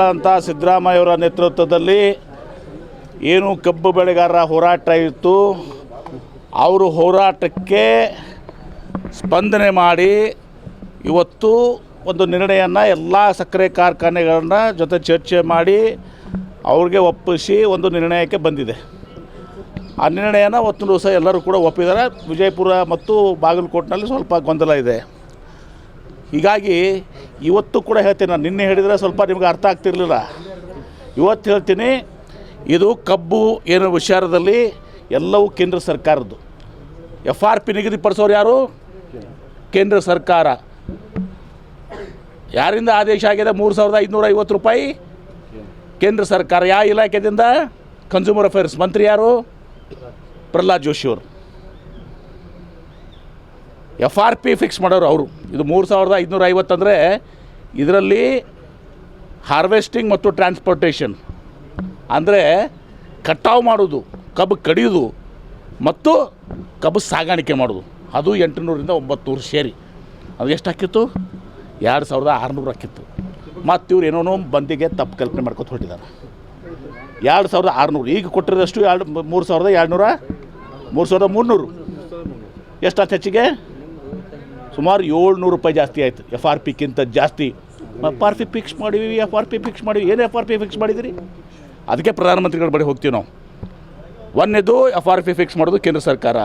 ಮುಖ್ಯಮಂತ್ರಿಗಳಂತ ಸಿದ್ದರಾಮಯ್ಯವರ ನೇತೃತ್ವದಲ್ಲಿ ಏನು ಕಬ್ಬು ಬೆಳೆಗಾರರ ಹೋರಾಟ ಇತ್ತು. ಅವರು ಹೋರಾಟಕ್ಕೆ ಸ್ಪಂದನೆ ಮಾಡಿ ಇವತ್ತು ಒಂದು ನಿರ್ಣಯನ ಎಲ್ಲ ಸಕ್ಕರೆ ಕಾರ್ಖಾನೆಗಳನ್ನ ಜೊತೆ ಚರ್ಚೆ ಮಾಡಿ ಅವ್ರಿಗೆ ಒಪ್ಪಿಸಿ ಒಂದು ನಿರ್ಣಯಕ್ಕೆ ಬಂದಿದೆ. ಆ ನಿರ್ಣಯನ ಒತ್ತು ದಿವಸ ಎಲ್ಲರೂ ಕೂಡ ಒಪ್ಪಿದ್ದಾರೆ. ವಿಜಯಪುರ ಮತ್ತು ಬಾಗಲಕೋಟ್ನಲ್ಲಿ ಸ್ವಲ್ಪ ಗೊಂದಲ ಇದೆ. ಹೀಗಾಗಿ ಇವತ್ತು ಕೂಡ ಹೇಳ್ತೀನಿ ನಾನು, ನಿನ್ನೆ ಹೇಳಿದರೆ ಸ್ವಲ್ಪ ನಿಮ್ಗೆ ಅರ್ಥ ಆಗ್ತಿರಲಿಲ್ಲ. ಇವತ್ತು ಹೇಳ್ತೀನಿ, ಇದು ಕಬ್ಬು ಏನು ವಿಚಾರದಲ್ಲಿ ಎಲ್ಲವೂ ಕೇಂದ್ರ ಸರ್ಕಾರದ್ದು. ಎಫ್ ಆರ್ ಪಿ ನಿಗದಿಪಡಿಸೋರು ಯಾರು? ಕೇಂದ್ರ ಸರ್ಕಾರ. ಯಾರಿಂದ ಆದೇಶ ಆಗಿದೆ? ಮೂರು ಸಾವಿರದ ಐದುನೂರ ಐವತ್ತು ರೂಪಾಯಿ ಕೇಂದ್ರ ಸರ್ಕಾರ. ಯಾವ ಇಲಾಖೆದಿಂದ ಕನ್ಸ್ಯೂಮರ್ ಅಫೇರ್ಸ್ ಮಂತ್ರಿ ಯಾರು? ಪ್ರಹ್ಲಾದ್ ಜೋಶಿ ಅವರು. ಎಫ್ ಆರ್ ಪಿ ಫಿಕ್ಸ್ ಮಾಡೋರು ಅವರು. ಇದು ಮೂರು ಸಾವಿರದ ಐದುನೂರ ಐವತ್ತಂದರೆ ಇದರಲ್ಲಿ ಹಾರ್ವೆಸ್ಟಿಂಗ್ ಮತ್ತು ಟ್ರಾನ್ಸ್ಪೋರ್ಟೇಷನ್ ಅಂದರೆ ಕಟಾವು ಮಾಡೋದು, ಕಬ್ಬು ಕಡಿಯೋದು ಮತ್ತು ಕಬ್ಬು ಸಾಗಾಣಿಕೆ ಮಾಡೋದು. ಅದು ಎಂಟುನೂರಿಂದ ಒಂಬತ್ತು ಸೇರಿ. ಅದು ಎಷ್ಟು ಹಾಕಿತ್ತು? ಎರಡು ಸಾವಿರದ ಆರುನೂರು ಹಾಕಿತ್ತು. ಮತ್ತು ಇವ್ರು ಏನೋ ಬಂದಿಗೆ ತಪ್ಪು ಕಲ್ಪನೆ ಮಾಡ್ಕೊತ ಹೊರಟಿದ್ದಾರೆ ಎರಡು ಸಾವಿರದ ಆರುನೂರು. ಈಗ ಕೊಟ್ಟಿರೋದಷ್ಟು ಎರಡು, ಮೂರು ಸಾವಿರದ ಎರಡುನೂರ, ಮೂರು ಸಾವಿರದ ಮೂರುನೂರು. ಎಷ್ಟು ಹೆಚ್ಚಿಗೆ? ಸುಮಾರು ಏಳ್ನೂರು ರೂಪಾಯಿ ಜಾಸ್ತಿ ಆಯಿತು ಎಫ್ ಆರ್ ಪಿಕ್ಕಿಂತ ಜಾಸ್ತಿ. ಎಫ್ ಆರ್ ಪಿ ಫಿಕ್ಸ್ ಮಾಡಿವಿ ಎಫ್ ಆರ್ ಪಿ ಫಿಕ್ಸ್ ಮಾಡಿವಿ. ಏನು ಎಫ್ ಆರ್ ಪಿ ಫಿಕ್ಸ್ ಮಾಡಿದಿರಿ? ಅದಕ್ಕೆ ಪ್ರಧಾನಮಂತ್ರಿಗಳ ಬಳಿ ಹೋಗ್ತೀವಿ ನಾವು. ಒಂದನೇದು ಎಫ್ ಆರ್ ಪಿ ಫಿಕ್ಸ್ ಮಾಡೋದು ಕೇಂದ್ರ ಸರ್ಕಾರ.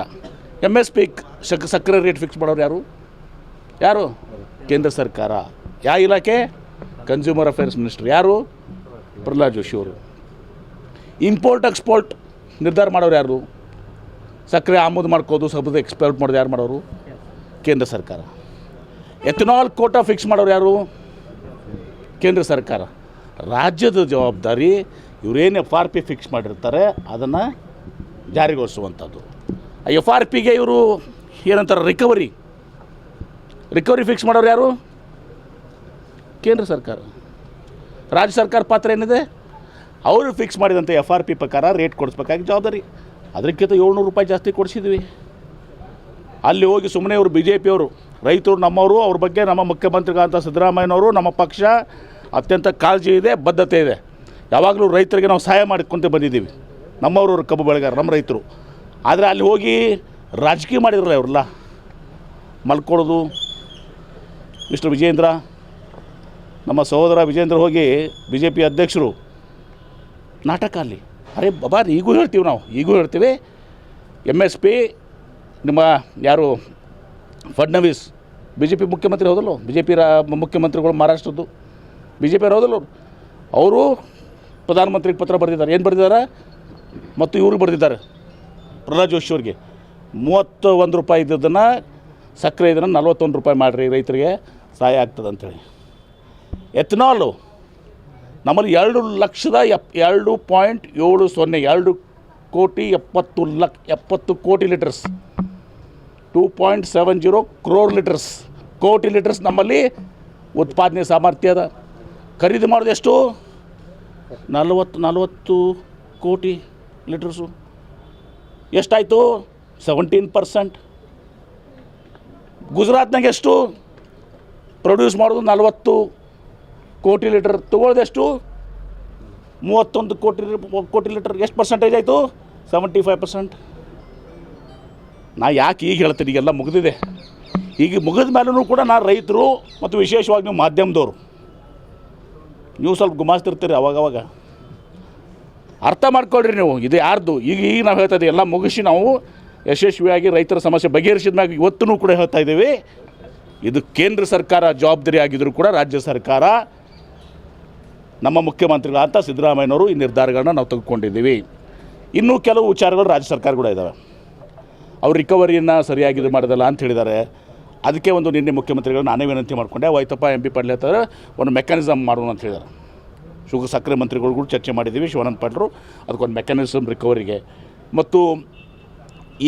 ಎಂ ಎಸ್ ಪಿ ಸಕ್ ಸಕ್ಕರೆ ರೇಟ್ ಫಿಕ್ಸ್ ಮಾಡೋರು ಯಾರು? ಯಾರು? ಕೇಂದ್ರ ಸರ್ಕಾರ. ಯಾವ ಇಲಾಖೆ? ಕನ್ಸ್ಯೂಮರ್ ಅಫೇರ್ಸ್ ಮಿನಿಸ್ಟರ್ ಯಾರು? ಪ್ರಹ್ಲಾದ್ ಜೋಶಿ ಅವರು. ಇಂಪೋರ್ಟ್ ಎಕ್ಸ್ಪೋರ್ಟ್ ನಿರ್ಧಾರ ಮಾಡೋರು ಯಾರು? ಸಕ್ಕರೆ ಆಮದು ಮಾಡ್ಕೋದು, ಸಬ್ಬದು ಎಕ್ಸ್ಪೋರ್ಟ್ ಮಾಡೋದು ಯಾರು ಮಾಡೋರು? ಕೇಂದ್ರ ಸರ್ಕಾರ. ಎಥನಾಲ್ ಕೋಟ ಫಿಕ್ಸ್ ಮಾಡೋರು ಯಾರು? ಕೇಂದ್ರ ಸರ್ಕಾರ. ರಾಜ್ಯದ ಜವಾಬ್ದಾರಿ ಇವರೇನು ಎಫ್ ಆರ್ ಪಿ ಫಿಕ್ಸ್ ಮಾಡಿರ್ತಾರೆ, ಅದನ್ನು ಜಾರಿಗೊಳಿಸುವಂಥದ್ದು. ಆ ಎಫ್ ಆರ್ ಪಿಗೆ ಇವರು ಏನಂತಾರೆ ರಿಕವರಿ ರಿಕವರಿ ಫಿಕ್ಸ್ ಮಾಡೋರು ಯಾರು? ಕೇಂದ್ರ ಸರ್ಕಾರ. ರಾಜ್ಯ ಸರ್ಕಾರ ಪಾತ್ರ ಏನಿದೆ? ಅವರು ಫಿಕ್ಸ್ ಮಾಡಿದಂಥ ಎಫ್ ಆರ್ ಪಿ ಪ್ರಕಾರ ರೇಟ್ ಕೊಡಿಸ್ಬೇಕಾಗಿ ಜವಾಬ್ದಾರಿ. ಅದಕ್ಕಿಂತ ಏಳ್ನೂರು ರೂಪಾಯಿ ಜಾಸ್ತಿ ಕೊಡಿಸಿದ್ವಿ. ಅಲ್ಲಿ ಹೋಗಿ ಸುಮ್ಮನೆ ಇವರು ಬಿ ಜೆ ಪಿಯವರು ರೈತರು ನಮ್ಮವರು, ಅವ್ರ ಬಗ್ಗೆ ನಮ್ಮ ಮುಖ್ಯಮಂತ್ರಿಗಳಂತ ಸಿದ್ದರಾಮಯ್ಯನವರು, ನಮ್ಮ ಪಕ್ಷ ಅತ್ಯಂತ ಕಾಳಜಿ ಇದೆ, ಬದ್ಧತೆ ಇದೆ. ಯಾವಾಗಲೂ ರೈತರಿಗೆ ನಾವು ಸಹಾಯ ಮಾಡಿಕೊಂತ ಬಂದಿದ್ದೀವಿ. ನಮ್ಮವರು ಕಬ್ಬು ಬೆಳೆಗಾರ ನಮ್ಮ ರೈತರು. ಆದರೆ ಅಲ್ಲಿ ಹೋಗಿ ರಾಜಕೀಯ ಮಾಡಿದ್ರಲ್ಲ ಅವ್ರಲ್ಲ ಮಲ್ಕೊಳ್ಳೋದು. ಮಿಸ್ಟರ್ ವಿಜೇಂದ್ರ ನಮ್ಮ ಸಹೋದರ ವಿಜೇಂದ್ರ ಹೋಗಿ ಬಿ ಜೆ ಪಿ ಅಧ್ಯಕ್ಷರು ನಾಟಕ ಅಲ್ಲಿ. ಅರೆ ಬಾಬಾ, ಈಗೂ ಹೇಳ್ತೀವಿ ನಾವು, ಈಗೂ ಹೇಳ್ತೀವಿ. ಎಂ ಎಸ್ ಪಿ ನಿಮ್ಮ ಯಾರು ಫಡ್ನವೀಸ್ ಬಿ ಜೆ ಪಿ ಮುಖ್ಯಮಂತ್ರಿ ಹೌದಲ್ಲ? ಬಿ ಜೆ ಪಿ ರಾ ಮುಖ್ಯಮಂತ್ರಿಗಳು ಮಹಾರಾಷ್ಟ್ರದ್ದು. ಬಿ ಜೆ ಪಿ ಹೌದಲ್ಲ? ಅವ್ರು ಅವರು ಪ್ರಧಾನಮಂತ್ರಿಗೆ ಪತ್ರ ಬರೆದಿದ್ದಾರೆ. ಏನು ಬರೆದಿದ್ದಾರೆ? ಮತ್ತು ಇವ್ರಿಗೆ ಬರೆದಿದ್ದಾರೆ. ಪ್ರಹ್ಲಾದ್ ಜೋಶಿ ಅವ್ರಿಗೆ. ಮೂವತ್ತು ಒಂದು ರೂಪಾಯಿ ಇದ್ದದನ್ನು ಸಕ್ಕರೆ ಇದನ್ನು ನಲ್ವತ್ತೊಂದು ರೂಪಾಯಿ ಮಾಡಿರಿ ರೈತರಿಗೆ ಸಹಾಯ ಆಗ್ತದೆ ಅಂಥೇಳಿ ಎಥನಾಲು. ನಮ್ಮಲ್ಲಿ ಎರಡು ಲಕ್ಷದ ಎಪ್, ಎರಡು ಪಾಯಿಂಟ್ ಏಳು ಸೊನ್ನೆ, ಎರಡು ಕೋಟಿ ಎಪ್ಪತ್ತು ಲಕ್, ಎಪ್ಪತ್ತು ಕೋಟಿ litres. Two point seven zero crore litres ಕೋಟಿ ಲೀಟರ್ಸ್ ನಮ್ಮಲ್ಲಿ ಉತ್ಪಾದನೆ ಸಾಮರ್ಥ್ಯ ಅದ. ಖರೀದಿ ಮಾಡೋದು ಎಷ್ಟು? ನಲವತ್ತು ನಲವತ್ತು ಕೋಟಿ ಲೀಟರ್ಸು ಎಷ್ಟಾಯಿತು? ಸೆವೆಂಟೀನ್ ಪರ್ಸೆಂಟ್ ಗುಜರಾತ್ನಾಗ ಎಷ್ಟು? ಪ್ರೊಡ್ಯೂಸ್ ಮಾಡೋದು ನಲವತ್ತು ಕೋಟಿ ಲೀಟರ್ ತೊಗೊಳ್ದೆಷ್ಟು ಮೂವತ್ತೊಂದು ಕೋಟಿ ಕೋಟಿ ಲೀಟರ್ ಎಷ್ಟು ಪರ್ಸೆಂಟೇಜ್ ಆಯಿತು? ಸೆವೆಂಟಿ ಫೈವ್ ಪರ್ಸೆಂಟ್ ನಾ ಯಾಕೆ ಈಗ ಹೇಳ್ತೀನಿ, ಈಗೆಲ್ಲ ಮುಗಿದಿದೆ. ಈಗ ಮುಗಿದ ಮೇಲೂ ಕೂಡ ನಾ ರೈತರು ಮತ್ತು ವಿಶೇಷವಾಗಿ ನೀವು ಮಾಧ್ಯಮದವರು. ನೀವು ಸ್ವಲ್ಪ ಗುಮಾಸ್ತಿರ್ತೀರಿ ಅವಾಗವಾಗ. ಅರ್ಥ ಮಾಡ್ಕೊಳ್ರಿ ನೀವು, ಇದು ಯಾರ್ದು? ಈಗ ಈಗ ನಾವು ಹೇಳ್ತಾ ಇದ್ದೀವಿ, ಎಲ್ಲ ಮುಗಿಸಿ ನಾವು ಯಶಸ್ವಿಯಾಗಿ ರೈತರ ಸಮಸ್ಯೆ ಬಗೆಹರಿಸಿದ ಮ್ಯಾಗ ಇವತ್ತೂ ಕೂಡ ಹೇಳ್ತಾ ಇದ್ದೀವಿ. ಇದು ಕೇಂದ್ರ ಸರ್ಕಾರ ಜವಾಬ್ದಾರಿ ಆಗಿದ್ದರೂ ಕೂಡ ರಾಜ್ಯ ಸರ್ಕಾರ ನಮ್ಮ ಮುಖ್ಯಮಂತ್ರಿಗಳಂತ ಸಿದ್ದರಾಮಯ್ಯನವರು ಈ ನಿರ್ಧಾರಗಳನ್ನ ನಾವು ತೆಗೆದುಕೊಂಡಿದ್ದೀವಿ. ಇನ್ನೂ ಕೆಲವು ವಿಚಾರಗಳು ರಾಜ್ಯ ಸರ್ಕಾರ ಕೂಡ ಇದ್ದಾವೆ ಅವ್ರು ರಿಕವರಿಯನ್ನು ಸರಿಯಾಗಿ ಇದು ಮಾಡೋದಲ್ಲ ಅಂತ ಹೇಳಿದ್ದಾರೆ. ಅದಕ್ಕೆ ಒಂದು ನಿನ್ನೆ ಮುಖ್ಯಮಂತ್ರಿಗಳು ನಾನೇ ವಿನಂತಿ ಮಾಡಿಕೊಂಡೆ ವೈತಪ್ಪ ಎಂ ಪಿ ಪಾಟೀಲ್ ಹೇಳ್ತಾರೆ, ಒಂದು ಮೆಕ್ಯಾನಿಸಮ್ ಮಾಡೋಣ ಅಂತ ಹೇಳಿದ್ದಾರೆ. ಶುಗರ್ ಸಕ್ಕರೆ ಮಂತ್ರಿಗಳು ಚರ್ಚೆ ಮಾಡಿದ್ದೀವಿ, ಶಿವಾನಂದ ಪಾಟೀಲ್ರು, ಅದಕ್ಕೊಂದು ಮೆಕ್ಯಾನಿಸಮ್ ರಿಕವರಿಗೆ ಮತ್ತು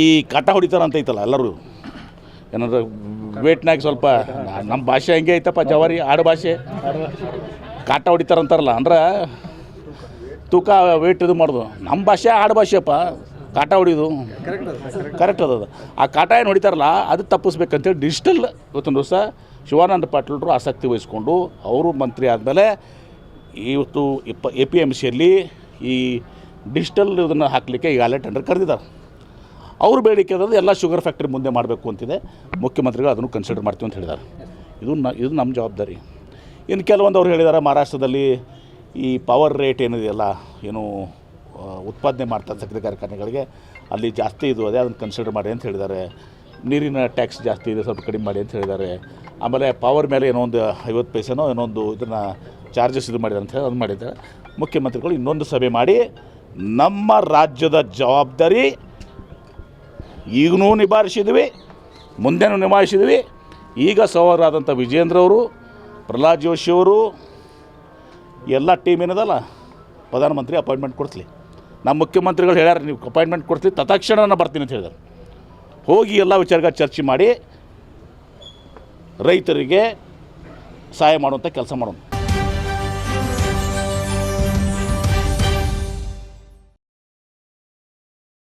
ಈ ಕಾಟ ಹೊಡಿತಾರೆ ಅಂತ ಐತಲ್ಲ ಎಲ್ಲರೂ. ಏನಾದ್ರು, ವೇಟ್ನಾಗ ಸ್ವಲ್ಪ ನಮ್ಮ ಭಾಷೆ ಹೆಂಗೆ ಐತಪ್ಪ, ಜವಾರಿ, ಆಡು ಭಾಷೆ. ಕಾಟ ಹೊಡಿತಾರಂತಾರಲ್ಲ ಅಂದ್ರೆ ತೂಕ ವೇಟ್ ಇದು ಮಾಡೋದು. ನಮ್ಮ ಭಾಷೆ ಆಡು ಭಾಷೆಪ್ಪ ಕಾಟ ಹೊಡಿಯೋದು? ಕರೆಕ್ಟ್ ಅದ. ಆ ಕಾಟ ಏನು ಹೊಡಿತಾರಲ್ಲ, ಅದು ತಪ್ಪಿಸ್ಬೇಕಂತೇಳಿ ಡಿಜಿಟಲ್ ಇವತ್ತೊಂದು ದಿವಸ ಶಿವಾನಂದ ಪಾಟೀಲರು ಆಸಕ್ತಿ ವಹಿಸ್ಕೊಂಡು ಅವರು ಮಂತ್ರಿ ಆದಮೇಲೆ ಇವತ್ತು ಇಪ್ಪ ಎ ಪಿ ಎಂ ಸಿಯಲ್ಲಿ ಈ ಡಿಜಿಟಲ್ ಇದನ್ನು ಹಾಕಲಿಕ್ಕೆ ಈಗಾಗಲೇ ಟೆಂಡರ್ ಕರೆದಿದ್ದಾರೆ. ಅವ್ರ ಬೇಡಿಕೆ ಅದಂದ್ರೆ ಎಲ್ಲ ಶುಗರ್ ಫ್ಯಾಕ್ಟ್ರಿ ಮುಂದೆ ಮಾಡಬೇಕು ಅಂತಿದೆ. ಮುಖ್ಯಮಂತ್ರಿಗಳು ಅದನ್ನು ಕನ್ಸಿಡರ್ ಮಾಡ್ತೀವಿ ಅಂತ ಹೇಳಿದ್ದಾರೆ. ಇದು ನ, ಇದು ನಮ್ಮ ಜವಾಬ್ದಾರಿ. ಇನ್ನು ಕೆಲವೊಂದು ಅವ್ರು ಹೇಳಿದ್ದಾರೆ, ಮಹಾರಾಷ್ಟ್ರದಲ್ಲಿ ಈ ಪವರ್ ರೇಟ್ ಏನಿದೆಯಲ್ಲ, ಏನು ಉತ್ಪಾದನೆ ಮಾಡ್ತಾರೆ ಸಕ್ಕರೆ ಕಾರ್ಖಾನೆಗಳಿಗೆ ಅಲ್ಲಿ ಜಾಸ್ತಿ ಇದು ಅದೇ ಅದನ್ನು ಕನ್ಸಿಡರ್ ಮಾಡಿ ಅಂತ ಹೇಳಿದ್ದಾರೆ. ನೀರಿನ ಟ್ಯಾಕ್ಸ್ ಜಾಸ್ತಿ ಇದೆ, ಸ್ವಲ್ಪ ಕಡಿಮೆ ಮಾಡಿ ಅಂತ ಹೇಳಿದ್ದಾರೆ. ಆಮೇಲೆ ಪವರ್ ಮೇಲೆ ಏನೋ ಒಂದು ಐವತ್ತು ಪೈಸೆನೋ ಏನೋ ಒಂದು ಇದನ್ನು ಚಾರ್ಜಸ್ ಇದು ಮಾಡಿದ್ದಾರೆ ಅಂತ ಹೇಳಿ ಅದು ಮಾಡಿದ್ದಾರೆ. ಮುಖ್ಯಮಂತ್ರಿಗಳು ಇನ್ನೊಂದು ಸಭೆ ಮಾಡಿ ನಮ್ಮ ರಾಜ್ಯದ ಜವಾಬ್ದಾರಿ ಈಗನೂ ನಿಭಾಯಿಸಿದ್ವಿ ಮುಂದೆನೂ ನಿಭಾಯಿಸಿದ್ವಿ ಈಗ ಸಹೋದರಾದಂಥ ವಿಜೇಂದ್ರ ಅವರು, ಪ್ರಹ್ಲಾದ್ ಜೋಶಿ ಅವರು, ಎಲ್ಲ ಟೀಮ್ ಏನದಲ್ಲ ಪ್ರಧಾನಮಂತ್ರಿ ಅಪಾಯಿಂಟ್ಮೆಂಟ್ ಕೊಡಿಸ್ಲಿ ನಮ್ಮ ಮುಖ್ಯಮಂತ್ರಿಗಳು ಹೇಳ್ಯಾರ, ನೀವು ಅಪಾಯಿಂಟ್ಮೆಂಟ್ ಕೊಡ್ತೀವಿ ತತ್ಕ್ಷಣ ನಾನು ಬರ್ತೀನಿ ಅಂತ ಹೇಳಿದ್ದಾರೆ ಹೋಗಿ ಎಲ್ಲ ವಿಚಾರಗಳ ಚರ್ಚೆ ಮಾಡಿ ರೈತರಿಗೆ ಸಹಾಯ ಮಾಡುವಂಥ ಕೆಲಸ ಮಾಡೋಣ.